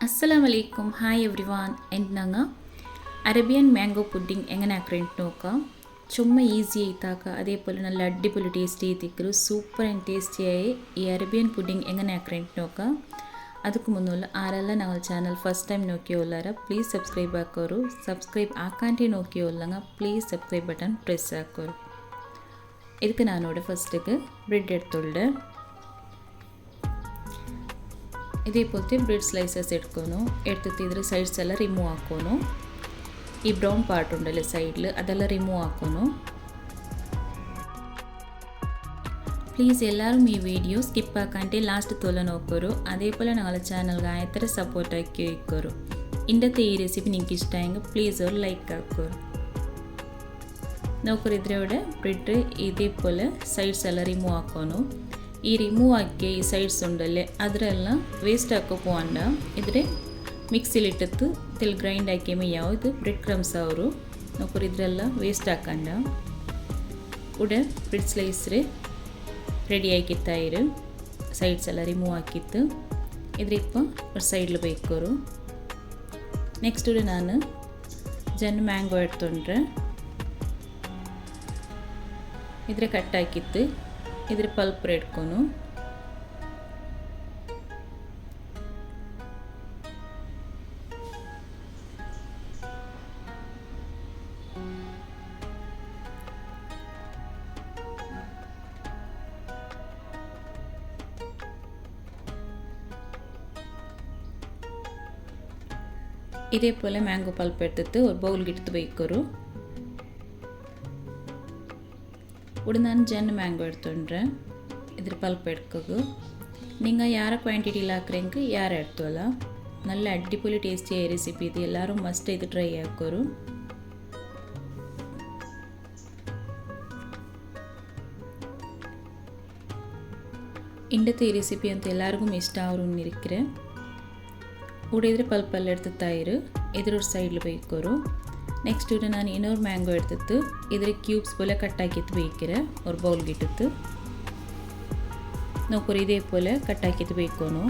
அஸ்லாம் வலைக்கும் hi every வான் ಎಂಟು ನಂಗೆ അറേബ്യൻ മാംഗോ പുഡിംഗ് എങ്ങനെ ആക്കറിയിട്ട് നോക്കാം ചുമ്മാ ഈസി ആയിത്താക്കുക അതേപോലെ നല്ല അടിപൊളി ടേസ്റ്റി ആയിത്തേക്കൊരു സൂപ്പർ ആൻഡ് ടേസ്റ്റിയായി ഈ അറേബ്യൻ പുഡിംഗ് എങ്ങനെ ആക്കറിയിട്ട് നോക്കാം ಅದಕ್ಕೂ ಮುನ್ನೂಲ ಆರೆಲ್ಲ ನಾವು ಚಾನಲ್ ಫಸ್ಟ್ ಟೈಮ್ ನೋಕಿಯೋಲ್ಲಾರ ಪ್ಲೀಸ್ ಸಬ್ಸ್ಕ್ರೈಬ್ ಹಾಕೋರು ಸಬ್ಸ್ಕ್ರೈಬ್ ಹಾಕಾಂಟಿ ನೋಕಿಯೋಲ್ಲಂಗ ಪ್ಲೀಸ್ ಸಬ್ಸ್ಕ್ರೈಬ್ ಬಟನ್ ಪ್ರೆಸ್ ಹಾಕೋರು ಇದಕ್ಕೆ ನಾನು ಫಸ್ಟಿಗೆ ಬ್ರೆಡ್ ಎಡ್ತೊಳ್ಳೆ ಇದೇ ಪೋಲ್ತಿ ಬ್ರೆಡ್ ಸ್ಲೈಸಸ್ ಎಡ್ಕೊನು ಎಡ್ತಿತ್ತು ಇದ್ರ ಸೈಡ್ಸ್ ಎಲ್ಲ ರಿಮೂವ್ ಹಾಕೋನು ಈ ಬ್ರೌನ್ ಪಾರ್ಟ್ ಉಂಡಲ್ಲ ಸೈಡ್ಲು ಅದೆಲ್ಲ ರಿಮೂವ್ ಹಾಕೋನು ప్లీజ్ ఎల్లారూ మీ వీడియో స్కిప్ ఆకంటే లాస్ట్ తొలనొక్కరు అదే పోల నాగల ఛానల్గా ఆయతర సపోర్ట్ ఆక్కి ఇక్కరు ఇండతే ఈ రెసిపీ నీకు ఇష్టాయంగా ప్లీజ్ ஒரு லைக் ஆக்கோரு நோக்கர் இதரோட பிரெட்டு இதே போல் சைட்ஸ் எல்லாம் ரிமூவ் ஆக்கணும் ಈ ರಿಮೂವ್ ಹಾಕಿ ಈ ಸೈಡ್ ಸುಂಡಲ್ಲಿ ಅದರೆಲ್ಲ ವೇಸ್ಟ್ ಹಾಕೋಕು ಅಂಡ ಇದ್ರೆ ಮಿಕ್ಸಿಲಿಟ್ಟಿತ್ತು ತಿಲ್ ಗ್ರೈಂಡ್ ಹಾಕಿ ಯಾವ ಇದು ಬ್ರೆಡ್ ಕ್ರಮ್ಸ್ ಅವರು. ನೌಕರ್ ಇದ್ರೆಲ್ಲ ವೇಸ್ಟ್ ಹಾಕಂಡ. ಉಡ ಬ್ರೆಡ್ ಸ್ಲೈಸ್ ರೀ ರೆಡಿ ಇರು. ಸೈಡ್ಸ್ ಎಲ್ಲ ರಿಮೂವ್ ಹಾಕಿತ್ತು. ಇದ್ರಿಪ್ಪ ಅವ್ರ ಸೈಡ್ಲು ಬೇಕೋರು ನೆಕ್ಸ್ಟ್ ಉಡ ನಾನು ಜನ್ ಮ್ಯಾಂಗೋ ಇಡ್ತೊಂಡ್ರೆ ಇದ್ರೆ ಕಟ್ ಹಾಕಿತ್ತು. ఇదిరి పల్ప్ రేట్కోను இதே போல் மேங்கோ பல்ப் எடுத்துட்டு ஒரு பவுல் எடுத்து வைக்கிறோம் ఇప్పుడు ನಾನು ಜನ್ ಮ್ಯಾಂಗೋ ಎಡ್ತೊಂಡ್ರೆ ಇದ್ರ ಪಲ್ಪ್ ಎಡ್ಕೋಗು ನಿಂಗೆ ಯಾರ ಕ್ವಾಂಟಿಟಿಲಿ ಹಾಕ್ರೆಂಗೆ ಯಾರು ಎಡ್ತೋಲ್ಲ நல்ல அடிப்பொலி டேஸ்டியாக ரெசிபி இது எல்லோரும் மஸ்ட் இது ட்ரை ஆக்கோரு ಇಂಡತೆ ಈ ರೆಸಿಪಿ ಅಂತ ಎಲ್ಲರಿಗೂ ಇಷ್ಟ ಅವರು ನಿರಿಕ್ರೆ ಉಡಿದ್ರೆ ಪಲ್ಪಲ್ಲಿ ಎಡ್ತಾಯಿರು ಎದುರು ಸೈಡ್ಲು ಬೇಕೋರು ನೆಕ್ಸ್ಟ್ ಇದು ನಾನು ಇನ್ನೊಂದು ಮ್ಯಾಂಗೋ ಎಡ್ತಿತ್ತು ಇದ್ರ ಕ್ಯೂಬ್ಸ್ ಪೋಲೆ ಕಟ್ಟಾಕಿತ್ತು ಬೇಕಿರ ಅವ್ರ ಬೌಲ್ಗೆ ಇಟ್ಟಿತ್ತು ನೌಕರಿ ಇದೇ ಪೋಲೆ ಕಟ್ಟಾಕಿತ್ತು ಬೇಕೋನು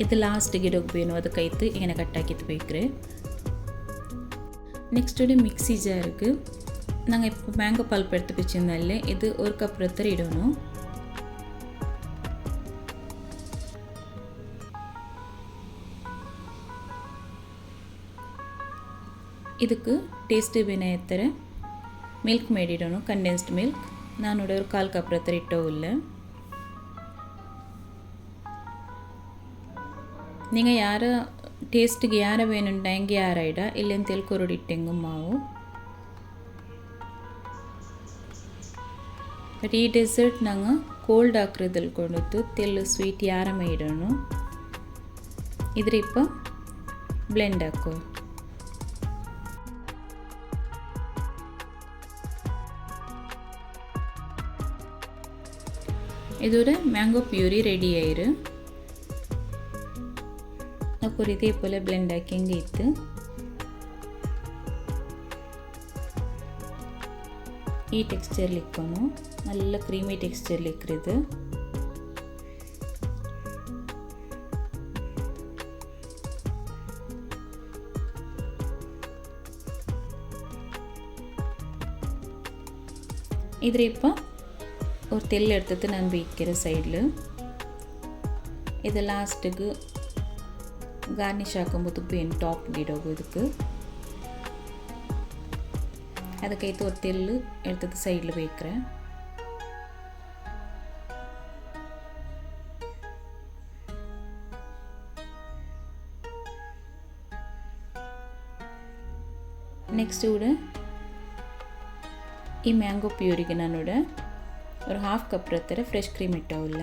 ಇದು ಲಾಸ್ಟ್ ಗಿಡಕ್ಕೆ ಬೇನು ಅದಕ್ಕೈತು இங்கே ಕಟ್ಟಾಕಿತ್ತು ಬೇಕ್ರೆ நெக்ஸ்ட் ஒரு மிக்ஸி ஜாருக்கு நாங்கள் இப்போ மேங்கோ பல்ப் எடுத்து வச்சுருந்தாலே இது ஒரு கப் எடுத்து இடணும் ಇದಕ್ಕೆ ಟೇಸ್ಟಿ ಬೇನೆ ಎತ್ತರೆ ಮಿಲ್ಕ್ ಮೇಡಿಡೋನು ಕಂಡೆನ್ಸ್ಡ್ ಮಿಲ್ಕ್ ನಾನು ஒரு கால் கப் ரத்தர் இட்டவுள்ள நீங்கள் ಯಾರ ಟೇಸ್ಟ್ಗೆ ಯಾರ ಬೇನುಂಡ ಹೆಂಗೆ ಯಾರ ಇಡ ಇಲ್ಲೇನು ತಿಳ್ಕೊರೊಡಿಟ್ಟೆಂಗು ಮಾವು ಬಟ್ ಈ ಡೆಸರ್ಟ್ ನಂಗೆ ಕೋಲ್ಡ್ ಹಾಕ್ರೆ ತಿಳ್ಕೊಂಡಿತ್ತು ತೆಲ್ಲು ಸ್ವೀಟ್ ಯಾರಮ್ಮ ಇಡೋಣ ಇದ್ರ ಇಪ್ಪ ಬ್ಲೆಂಡ್ ಹಾಕೋ ഇതൊരു മാംഗോ പ്യൂരി റെഡി ആയിരു. നമുക്കൊരു ഇതേപോലെ ബ്ലെൻഡാക്കിയെങ്കിൽ ഇത്ത് ഈ ടെക്സ്ചറിൽ ഇരിക്കണം നല്ല ക്രീമി ടെക്സ്ചറിൽ ഇരിക്കരുത് ഇതിരിപ്പോൾ ஒரு தெல் எடுத்துட்டு நான் வைக்கிறேன் சைடில் இது லாஸ்ட்டுக்கு கார்னிஷ் ஆக்கும்போது பெயின் டாப் கிடோகும் இதுக்கு. அதுக்கேற்று ஒரு தெல் எடுத்துட்டு சைடில் வைக்கிறேன். நெக்ஸ்ட் ಇವ್ಡು ಈ ಮ್ಯಾಂಗೋ ಪ್ಯೂರಿಗೆ ನಾನಿಡ ஒரு ಹಾಫ್ ಕಪ್ ಥರ ಫ್ರೆಶ್ ಕ್ರೀಮ್ ಇಟ್ಟವಲ್ಲ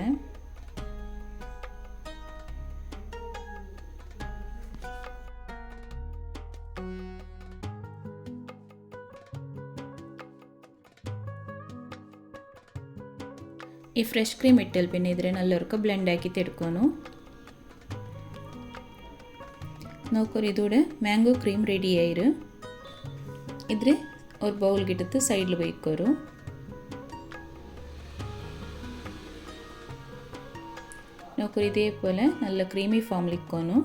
ഈ ഫ്രഷ് ക്രീം ഇട്ടാൽ പിന്നെ ഇതിനെ നല്ലവർക്ക് ബ്ലെൻഡാക്കി തെടുക്കുന്നു നോക്കൊരു ഇതോടെ മാംഗോ ക്രീം റെഡി ആയിരു ഇതിൽ ഒരു ബൗൾ കിട്ടത്ത് സൈഡിൽ വയ്ക്കൊരു வைக்கோரும் നോക്കൂ ഇതേപോലെ നല്ല ക്രീമി ഫോമിലിക്കോന്നു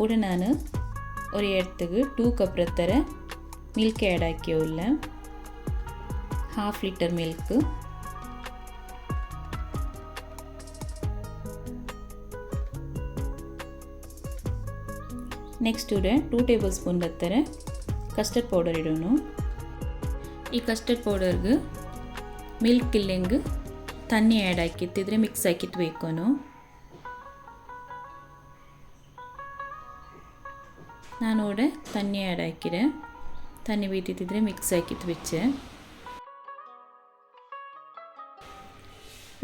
ഉടനെ ഞാൻ ഒരു എടുത്തുക്ക് ടೂ ಕಪ್ ಥರ milk add ಹಾಕಿಯೋಲ್ಲ half litre milk next ಇಡೆ ಟೂ ಟೇಬಲ್ ಸ್ಪೂನ್ ಹತ್ತರ ಕಸ್ಟರ್ಡ್ ಪೌಡರ್ ಇಡೋನು ಈ ಕಸ್ಟರ್ಡ್ ಪೌಡರ್ಗೆ ಮಿಲ್ಕ್ ಇಲ್ಲೆಂಗೆ ತಣ್ಣಿ ಆ್ಯಡ್ ಹಾಕಿತ್ತಿದ್ರೆ ಮಿಕ್ಸ್ ಹಾಕಿತ್ತು ಬೇಕೋನು ನಾನೋಡೆ ತಣ್ಣಿ ಆ್ಯಡ್ ಹಾಕಿದೆ ತಣ್ಣಿ ಬೀತಿದ್ರೆ ಮಿಕ್ಸ್ ಹಾಕಿತ್ತು വെച്ച്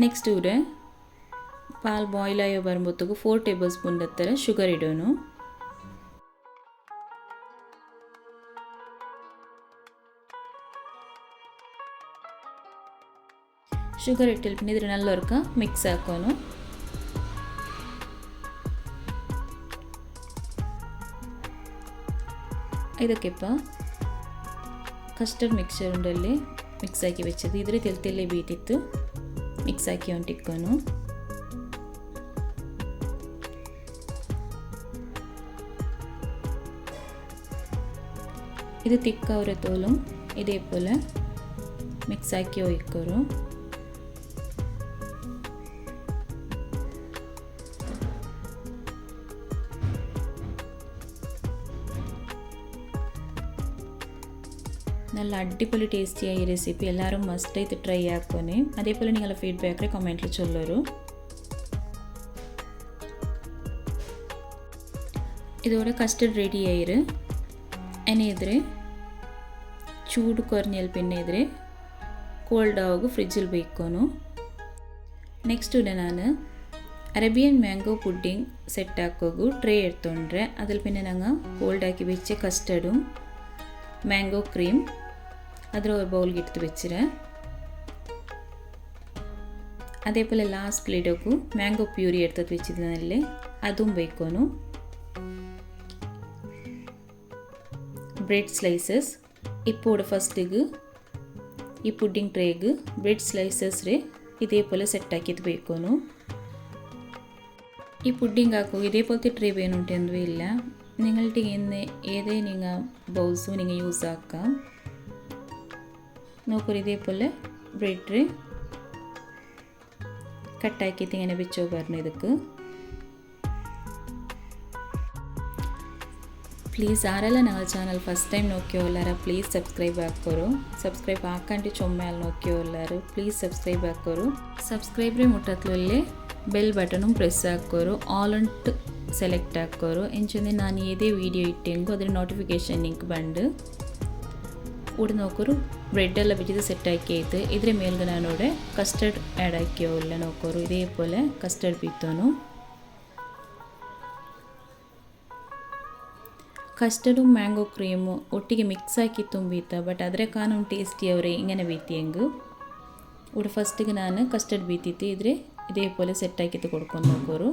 ನೆಕ್ಸ್ಟ್ ഇവിടെ പാൽ ബോയിലായി വരുമ്പോഴത്തേക്ക് ഫോർ ടേബിൾ സ്പൂണിൻ്റെ അത്ര ഷുഗർ ഇടണു ಶುಗರ್ షుగర్ ఇట్టిల్పిని ఇది నల్లొరక ಮಿಕ್ಸ್ ಹಾಕೋನು. ಇದಕ್ಕೆ ಕಸ್ಟರ್ಡ್ ಮಿಕ್ಸರ್ ಉಂಡಲ್ಲಿ ಮಿಕ್ಸ್ ಹಾಕಿ ಬೆಚ್ಚದು. ಇದ್ರ ತಿಳಿ ತಿಳಿ ಬೀಟಿತ್ತು ಮಿಕ್ಸ್ ಹಾಕಿ ಹೊಂಟಿಕ್ಕೋನು ಇದು ತಿಕ್ಕವರೆ ತೋಲು. ಇದೇ ಪೋಲ. ಮಿಕ್ಸ್ ಹಾಕಿ ಒಯ್ಕೋರು. നല്ല അടിപൊളി ടേസ്റ്റിയായ ഈ റെസിപ്പി എല്ലാവരും മസ്റ്റായിട്ട് ട്രൈ ആക്കുവനെ അതേപോലെ നിങ്ങളുടെ ഫീഡ്ബാക്ക് കമൻറ്റിൽ ചൊല്ലൊരു ഇതോടെ കസ്റ്റർഡ് റെഡി ആയിര് അതിനെതിരെ ചൂട് കുറഞ്ഞാൽ പിന്നെ എതിരെ ಕೋಲ್ಡ್ ಆಗಿ ಫ್ರಿಜ್ಜಲ್ಲಿ ಬೇಯ್ಕೋನು ನೆಕ್ಸ್ಟ್ ಇದೆ ನಾನು Arabian mango pudding set ಹಾಕೋಗು tray ಎಡ್ತೊಂಡ್ರೆ ಅದ್ರಲ್ಲಿ പിന്നെ ನಂಗೆ ಕೋಲ್ಡ್ ಹಾಕಿ വെച്ച ಕಸ್ಟರ್ಡು ಮ್ಯಾಂಗೋ ಕ್ರೀಮ್ அதில் ஒரு பவுலுக்கு எடுத்து வச்சுறேன் ಅದೇ ಪೋಲೆ ಲಾಸ್ಟ್ ಪ್ಲೇಟಕ್ಕೂ ಮ್ಯಾಂಗೋ ಪ್ಯೂರಿ ಎಡ್ತದ್ದು ವೆಚ್ಚಿದ್ದಲ್ಲಿ ಅದು ಬೇಕೋನು ബ്രെഡ് സ്ലൈസസ് ഇപ്പോൾ ഫസ്റ്റിക്ക് ഈ പുഡിംഗ് ട്രേക്ക് ബ്രെഡ് സ്ലൈസസ് ഇതേപോലെ സെറ്റാക്കിയത് ബേക്കോನು ഈ പുഡിംഗ് ആക്കൂ ഇതേപോലത്തെ ട്രേ വേണുണ്ടെന്നും ഇല്ല. നിങ്ങളുടെ ഇന്ന് ഏതേ നിങ്ങൾ ബൗസും നിങ്ങൾ യൂസ് ആക്കാം. നോക്കൂ ഇതേപോലെ ബ്രെഡ് കട്ടാക്കിയിട്ട് ഇങ്ങനെ വെച്ചോ പറഞ്ഞു ഇതൊക്കെ ಪ್ಲೀಸ್ ಯಾರೆಲ್ಲ ನಮ್ಮ channel first time ನೋಕ್ಯೋಲ್ಲಾರ please subscribe ಹಾಕೋರು ಸಬ್ಸ್ಕ್ರೈಬ್ ಹಾಕಂಡು ಚೊಮ್ಮೆಯಲ್ಲಿ ನೋಕ್ಯೋಲ್ಲಾರು ಪ್ಲೀಸ್ ಸಬ್ಸ್ಕ್ರೈಬ್ ಹಾಕೋರು ಸಬ್ಸ್ಕ್ರೈಬ್ರೆ ಮುಟ್ಟತ್ಲಲ್ಲೇ ಬೆಲ್ ಬಟನು ಪ್ರೆಸ್ ಹಾಕೋರು ಆಲ್ ಅಂಟ್ ಸೆಲೆಕ್ಟ್ ಹಾಕೋರು ಎಂಚಂದ್ರೆ ನಾನು ಏದೇ ವೀಡಿಯೋ ಇಟ್ಟೆಂಗು ಅದ್ರ ನೋಟಿಫಿಕೇಷನ್ ಲಿಂಕ್ ಬಂದು കൂടി ನೋಕೋರು ബ്രെഡെല്ലാം വെച്ചിട്ട് സെറ്റാക്കിയത് ഇതിന്റെ മേൽഗ ഞാനോടെ കസ്റ്റർഡ് ആഡ് ആക്കിയോ ഇല്ല നോക്കോറു ഇതേപോലെ കസ്റ്റർഡ് പീത്തോനു കസ്റ്റർഡും മാംഗോ ക്രീമും ഒട്ടിಗೆ ಮಿಕ್ಸ್ ആക്കി തുമ്പീത്ത ബട്ട് അതിനേക്കാളും ടേസ്റ്റി അവർ ഇങ്ങനെ വീത്തിയെങ്കിൽ ഇവിടെ ഫസ്റ്റിക്ക് ഞാൻ കസ്റ്റർഡ് ബീത്തിയിട്ട് ഇതിൽ ഇതേപോലെ സെറ്റാക്കിയിട്ട് കൊടുക്കാൻ നോക്കോറു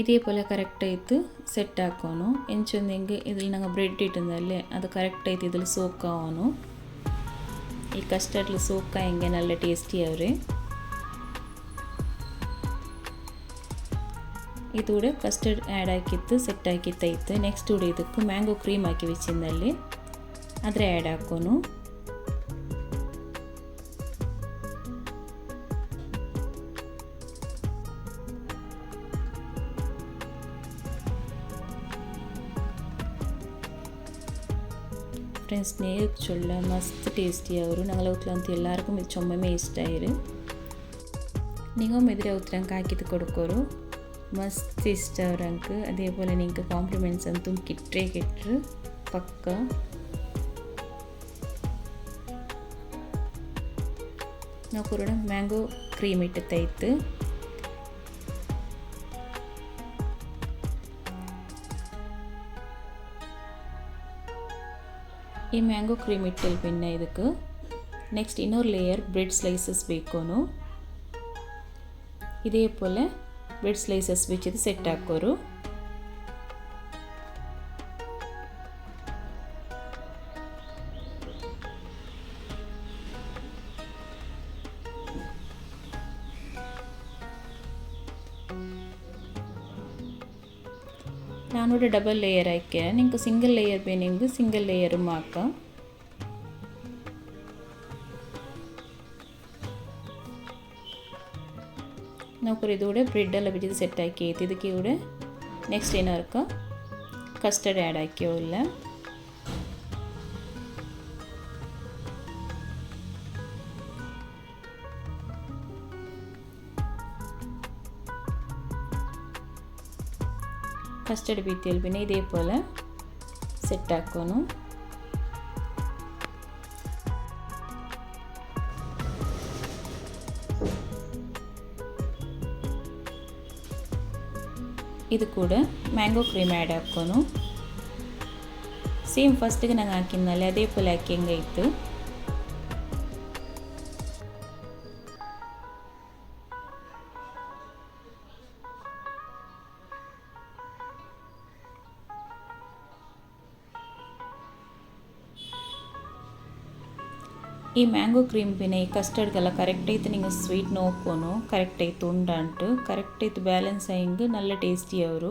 ಇದೇ ಪೋಲ ಕರೆಕ್ಟ್ ಆಯ್ತು ಸೆಟ್ ಹಾಕೋನು. ಎಂಚೊಂದು ಹೆಂಗೆ ಇದ್ರಲ್ಲಿ ನಂಗೆ ಬ್ರೆಡ್ ಇಟ್ಟಿದ್ದಲ್ಲಿ ಅದು ಕರೆಕ್ಟ್ ಆಯ್ತು ಇದ್ರಲ್ಲಿ ಸೋಕ್ ಅವನು ಈ ಕಸ್ಟರ್ಡ್ ಸೋಕ್ಕ ಹೆಂಗೆ ನಲ್ಲ ಟೇಸ್ಟಿ ಅವ್ರಿ. ಇದು ಕೂಡ ಕಸ್ಟರ್ಡ್ ಆ್ಯಡ್ ಹಾಕಿತ್ತು ಸೆಟ್ ಹಾಕಿತ್ತಾಯಿತ್ತು ನೆಕ್ಸ್ಟ್ ಕೂಡ ಇದಕ್ಕೆ ಮ್ಯಾಂಗೋ ಕ್ರೀಮ್ ಹಾಕಿ ಬಿಚ್ಚಿಂದಲ್ಲಿ ಅದರ ಆ್ಯಡ್ ಹಾಕೋನು. ಸ್ನೇಹಕ್ಕೆ ಚೊಳ್ಳ ಮಸ್ತ್ ಟೇಸ್ಟಿ ಅವರು ನಂಗೆ ಅಂತ ಎಲ್ಲರಿಗೂ ಇದು ಚೊಮ್ಮೆ ಇಷ್ಟ ಇರು நீங்கள் எதிரே ஒருத்தரங்க ஆக்கிட்டு கொடுக்கோரு. மஸ்த் இஷ்டம் ரங்கு அதே போல் நீங்கள் காம்ப்ளிமெண்ட்ஸ் வந்து கிட்டே கிட்டு பக்கா. నాకు కూడా మ్యాంగో క్రీమ్ ఇట్టు తైతు ಈ ಮ್ಯಾಂಗೋ ಕ್ರೀಮ್ ಇಟ್ಟಿಲ್ಲ ಪಿನ್ನೆ ಇದಕ್ಕೆ ನೆಕ್ಸ್ಟ್ ಇನ್ನೊரு ಲೇಯರ್ ಬ್ರೆಡ್ ಸ್ಲೈಸಸ್ ಬೇಕೋನು ಇದೇ ಪೋಲೆ ಬ್ರೆಡ್ ಸ್ಲೈಸಸ್ ಬಿಚ್ಚಿದು ಸೆಟ್ ಹಾಕೋರು డబల్ లేయర్ అయ్యాక ఇంక సింగిల్ లేయర్ పెయినింగ్ సింగిల్ లేయర్ మాక ನೌಕರಿ ಇದು ಕೂಡ ಬ್ರೆಡ್ಡೆಲ್ಲ ಬಿಜಿದು ಸೆಟ್ ಹಾಕಿ ಐತಿ ಇದಕ್ಕೆ ಕೂಡ ನೆಕ್ಸ್ಟ್ ಏನಾರ್ಕ ಕಸ್ಟರ್ಡ್ ಆ್ಯಡ್ ಹಾಕಿ ಅವೆಲ್ಲ കസ്റ്റർഡ് പീത്തിയിൽ പിന്നെ ഇതേപോലെ സെറ്റാക്കുന്നു ಇದು ಕೂಡ ಮ್ಯಾಂಗೋ ಕ್ರೀಮ್ ಆ್ಯಡ್ ಹಾಕೋನು ಸೇಮ್ ಫಸ್ಟಿಗೆ ನಂಗೆ ಹಾಕಿದ್ನಲ್ಲ ಅದೇ ಪುಲ್ ಹಾಕಿ ಹೆಂಗಾಯ್ತು ಈ ಮ್ಯಾಂಗೋ ಕ್ರೀಮ್ ಬಿನೇ ಕಸ್ಟರ್ಡ್ಗೆಲ್ಲ ಕರೆಕ್ಟ್ ಐತೆ ನಿಂಗೆ ಸ್ವೀಟ್ ನೋಕೋನು ಕರೆಕ್ಟ್ ಐತೆ ಉಂಡ ಕರೆಕ್ಟ್ ಐತೆ ಬ್ಯಾಲೆನ್ಸ್ ಅಯ್ಯಂಗೆ ನಲ್ಲ ಟೇಸ್ಟಿ ಅವರು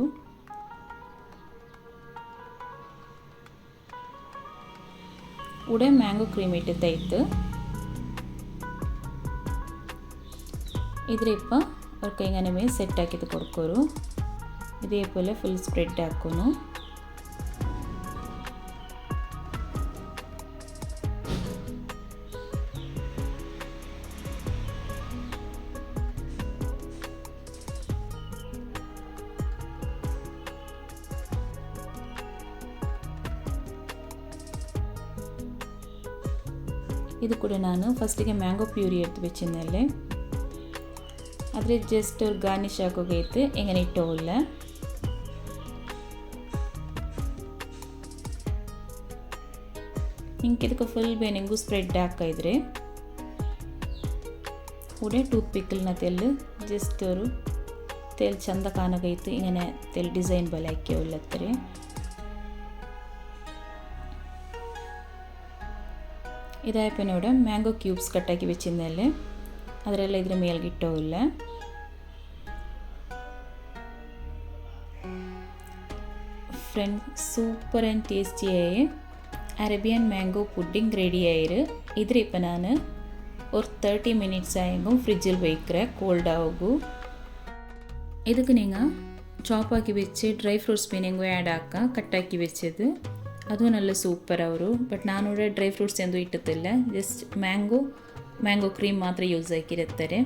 ಉಡೆ ಮ್ಯಾಂಗೋ ಕ್ರೀಮ್ ಇಟ್ಟಿದ್ದಾಯ್ತು ಇದ್ರ ಇಪ್ಪ ಅವ್ರ ಕೈಗೆ ಅನಮೇ ಸೆಟ್ ಹಾಕಿದ್ದು ಕೊಡ್ಕೋರು ಇದೇ ಪೋಲೆ ಫುಲ್ ಸ್ಪ್ರೆಡ್ ಹಾಕೋನು ഇത് ಕೂಡ ನಾನು ಫಸ್ಟಿಗೆ ಮ್ಯಾಂಗೋ ಪ್ಯೂರಿ എടുത്ത് വെച്ചിരുന്നല്ലേ അതിൽ ജസ്റ്റ് ഒരു ഗാർണിഷ് ആക്കുകയത്ത് എങ്ങനെ ഇട്ടോല്ല ನಿಂಗೆ ಇದಕ್ಕೆ ಫುಲ್ ಬೇನೆಂಗು ಸ್ಪ್ರೆಡ್ ಹಾಕಿದ್ರೆ കൂടെ ടൂത്ത് പിക്കിളിനകത്തെല്ലാം ജസ്റ്റ് ഒരു തേൽ ചന്ത കാനകയത്ത് ഇങ്ങനെ തേൽ ഡിസൈൻ പോലെ ആക്കിയോ അത്രേ ഇതായപ്പോൾ ഇവിടെ മാംഗോ ക്യൂബ്സ് കട്ടാക്കി വെച്ചിരുന്നതിൽ അതിലെല്ലാം ഇതിന് മേൽ കിട്ടില്ല ഫ്രണ്ട്സ് സൂപ്പർ ആൻഡ് ടേസ്റ്റിയായ അറബിയൻ മാംഗോ പുഡിംഗ് റെഡിയായിരു ഇതിപ്പോൾ ഞാൻ ஒரு தேர்ட்டி மினிட்ஸ் ஆகும் ஃப்ரிட்ஜில் வைக்கிற கோல்ட் ஆகும் இதுக்கு நீங்கள் சாப்பாக்கி வச்சு ட்ரை ஃப்ரூட்ஸ் பீன் எங்கே ஆட் ஆக்கா கட்டாக்கி வச்சது ಅದು നല്ല ಸೂಪರ್ ಅವರು ಬಟ್ ನಾನು ನೋಡೋ ಡ್ರೈ ಫ್ರೂಟ್ಸ್ ಎಂದು ಇಟ್ಟುತ್ತಿಲ್ಲ ಜಸ್ಟ್ ಮ್ಯಾಂಗೋ ಮ್ಯಾಂಗೋ ಕ್ರೀಮ್ ಮಾತ್ರ ಯೂಸ್ ಆಗಿರುತ್ತಾರೆ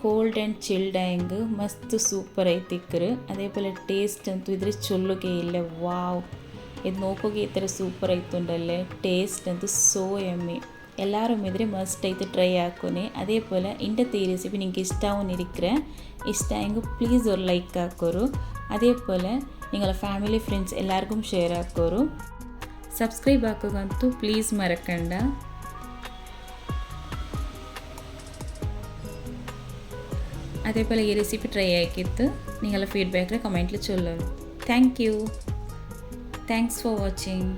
ಕೋಲ್ಡ್ ಆ್ಯಂಡ್ ಚಿಲ್ಡ್ ಹೆಂಗೆ ಮಸ್ತ್ ಸೂಪರ್ ಐತಿಕ್ಕರು ಅದೇ ಪೋಲೆ ಟೇಸ್ಟ್ ಅಂತೂ ಇದ್ರೆ ಚೊಲ್ಲೋಗೆ ಇಲ್ಲ ವಾವ್ ಇದು ನೋಕೋಗೆ ಈ ಥರ ಸೂಪರ್ ಐತುಂಡಲ್ಲೇ ಟೇಸ್ಟ್ ಅಂತೂ ಸೋ ಎಮ್ಮೆ எல்லாரும் மாதிரி மஸ்ட் ஆயிட்டு ட்ரை ஆக்கோனே அதே போல் இந்த தீ ரெசிபி நீங்கள் இஷ்டாவும் இருக்கிறேன் இஷ்டம் எங்கே ப்ளீஸ் ஒரு லைக் ஆக்கோரும் അതേപോലെ നിങ്ങളെ ഫാമിലി ഫ്രണ്ട്സ് എല്ലാവർക്കും ഷെയർ ആക്കോറു. സബ്സ്ക്രൈബ് ആക്കുക ಅಂತೂ പ്ലീസ് മറക്കണ്ട. അതേപോലെ ഈ റെസിപ്പി ട്രൈ ആക്കിയിട്ട് നിങ്ങളുടെ ഫീഡ്ബാക്കിൽ കമന്റിൽ ചൊല്ലു thank you thanks for watching